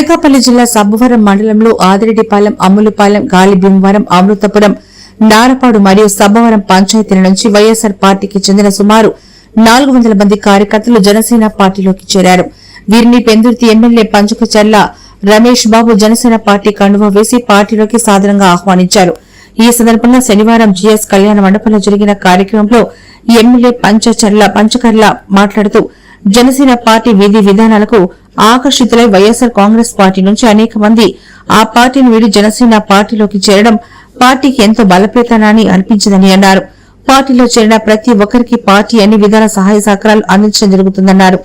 అనకాపల్లి జిల్లా సబ్బవరం మండలంలో ఆదిరెడ్డిపాలెం అమ్ములపాలెం గాలిభీమవరం అమృతపురం నారపాడు మరియు సబ్బవరం పంచాయతీల నుంచి వైఎస్సార్ పార్టీకి చెందిన సుమారు నాలుగు వందల మంది కార్యకర్తలు జనసేన పార్టీలోకి చేరారు. వీరిని పెందుర్తి ఎమ్మెల్యే పంచకచర్ల రమేష్ బాబు జనసేన పార్టీ కండువా వేసి పార్టీలోకి సాదరంగా ఆహ్వానించారు. ఈ సందర్భంగా శనివారం జీఎస్ కళ్యాణ మండపంలో జరిగిన కార్యక్రమంలో ఎమ్మెల్యే పంచచర్ల పంచకర్ల మాట్లాడుతూ జనసేన పార్టీ విధి విధానాలకు ఆకర్షితులై వైఎస్సార్ కాంగ్రెస్ పార్టీ నుంచి అనేక మంది ఆ పార్టీని వీడి జనసేన పార్టీలోకి చేరడం పార్టీకి ఎంతో బలపేతనాన్ని అనిపించిందని అన్నారు. పార్టీలో చేరిన ప్రతి ఒక్కరికి పార్టీ అన్ని విధాల సహాయ సహకారాలు అందించడం జరుగుతుందన్నారు.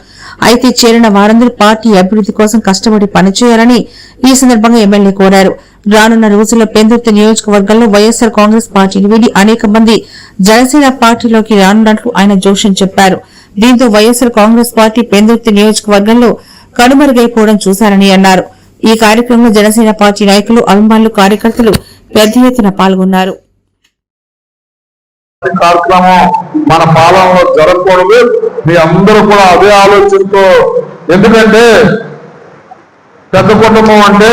అయితే చేరిన వారందరూ పార్టీ అభివృద్ధి కోసం కష్టపడి పనిచేయాలని ఈ సందర్భంగా ఎమ్మెల్యే కోరారు. రానున్న రోజుల్లో పెందుర్తి నియోజకవర్గంలో వైఎస్సార్ కాంగ్రెస్ పార్టీని వీడి అనేక మంది జనసేన పార్టీలోకి రానున్నట్లు ఆయన జోషన్ చెప్పారు. దీంతో వైఎస్సార్ కాంగ్రెస్ పార్టీ పెందుర్తి నియోజకవర్గంలో కనుమరుగైపోవడం చూశారని అన్నారు. ఈ కార్యక్రమంలో జనసేన పార్టీ నాయకులు అభిమానులు కార్యకర్తలు పెద్ద ఎత్తున పాల్గొన్నారు. కార్యక్రమం మన పాలనలో జరగకూడదు. మీ అందరూ కూడా అదే ఆలోచనతో ఎందుకంటే పెద్ద కుటుంబం అంటే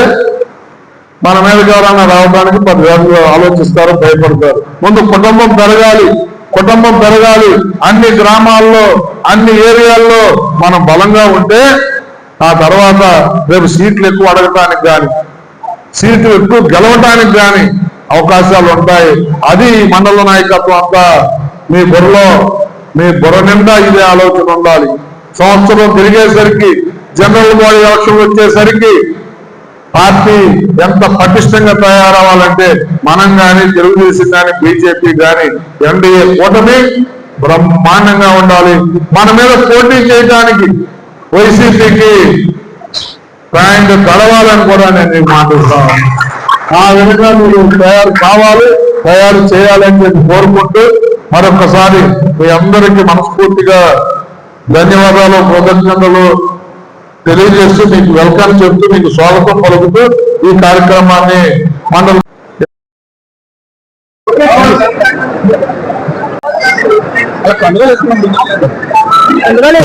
మన మీద ఎవరైనా రావడానికి పదివేలు ఆలోచిస్తారు భయపడతారు. ముందు కుటుంబం పెరగాలి కుటుంబం పెరగాలి. అన్ని గ్రామాల్లో అన్ని ఏరియాల్లో మనం బలంగా ఉంటే ఆ తర్వాత రేపు సీట్లు ఎక్కువ అడగటానికి కానీ సీట్లు ఎక్కువ గెలవటానికి కానీ అవకాశాలు ఉంటాయి. అది మండల నాయకత్వం అంతా మీ బుర్రలో మీ బుర్ర నిండా ఇదే ఆలోచన ఉండాలి. సంవత్సరం తిరిగేసరికి జనరల్ బాడీ ఎలక్షన్ వచ్చేసరికి పార్టీ ఎంత పటిష్టంగా తయారవ్వాలంటే మనం కానీ తెలుగుదేశం కానీ బీజేపీ కానీ ఎన్డీఏ కూటమి బ్రహ్మాండంగా ఉండాలి. మన మీద పోటీ చేయడానికి వైసీపీకి ప్యాంట్ కడవాలని కూడా నేను మీకు మాట్లాడుతాను ఆ విధంగా మీరు తయారు కావాలి తయారు చేయాలని చెప్పి కోరుకుంటూ మరొకసారి మీ అందరికీ మనస్ఫూర్తిగా ధన్యవాదాలు కృతజ్ఞతలు తెలియజేస్తూ మీకు వెల్కమ్ చెప్తూ మీకు స్వాగతం పలుకుతూ ఈ కార్యక్రమాన్ని మండల అందులో